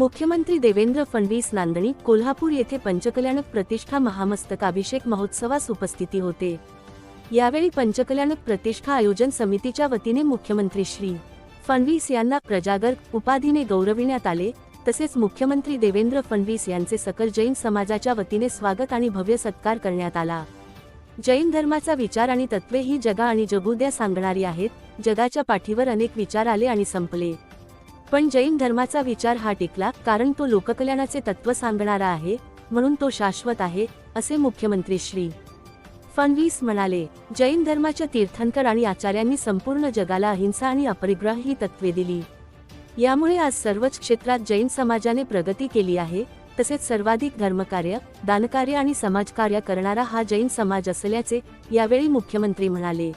मुख्यमंत्री देवेंद्र फडणवीस नांदणी कोल्हापूर येथे पंचकल्याणक प्रतिष्ठा महामस्तकाभिषेक महोत्सवास उपस्थिती होते. यावेळी पंचकल्याणक प्रतिष्ठा आयोजन समितीच्या वतीने मुख्यमंत्री श्री. फडणवीस यांना प्रजागर उपाधीने गौरविण्यात आले तसेच मुख्यमंत्री देवेंद्र फडणवीस यांचे सकल जैन समाजाच्या वतीने स्वागत आणि भव्य सत्कार करण्यात आला. जैन धर्माचा विचार आणि तत्वे ही जगा आणि जगुद्या सांगणारी आहेत जगाच्या पाठीवर अनेक विचार आले आणि संपले. पण जैन धर्माचा विचार हा टिकला कारण तो लोककल्याणाचे तत्व सांगणारा आहे म्हणून तो शाश्वत आहे असे मुख्यमंत्री श्री. फडणवीस म्हणाले जैन धर्माच्या तीर्थंकर आणि आचार्यांनी संपूर्ण जगाला अहिंसा आणि अपरिग्रह ही तत्वे दिली. यामुळे आज सर्वच क्षेत्रात जैन समाजाने प्रगती केली आहे तसेच सर्वाधिक धर्मकार्य दानकार्य आणि समाजकार्य करणारा हा जैन समाज असल्याचे यावेळी मुख्यमंत्री म्हणाले.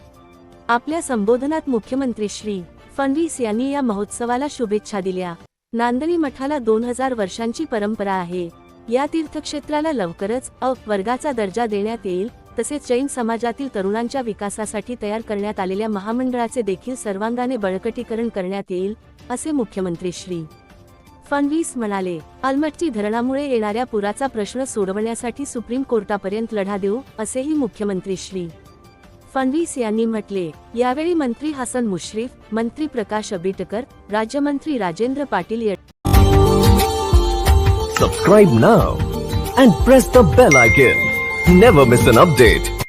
आपल्या संबोधनात मुख्यमंत्री श्री. फडणवीस यांनी या महोत्सवाला शुभेच्छा दिल्या. नांदणी मठाला दोन हजार वर्षांची परंपरा आहे. या तीर्थक्षेत्राला लवकरच अ वर्गाचा दर्जा देण्यात येईल तसेच जैन समाजातील तरुणांच्या विकासासाठी तयार करण्यात आलेल्या महामंडळाचे देखील सर्वांगाने बळकटीकरण करण्यात येईल असे मुख्यमंत्री श्री. फडणवीस म्हणाले. अलमट्टी धरणामुळे येणाऱ्या पुराचा प्रश्न सोडवण्यासाठी सुप्रीम कोर्टापर्यंत लढा देऊ असेही मुख्यमंत्री श्री. फडणवीस यांनी म्हटले यावेळी मंत्री हसन मुश्रीफ मंत्री प्रकाश अबिटकर राज्यमंत्री Rajendra Patil subscribe now and press the bell icon never miss an update.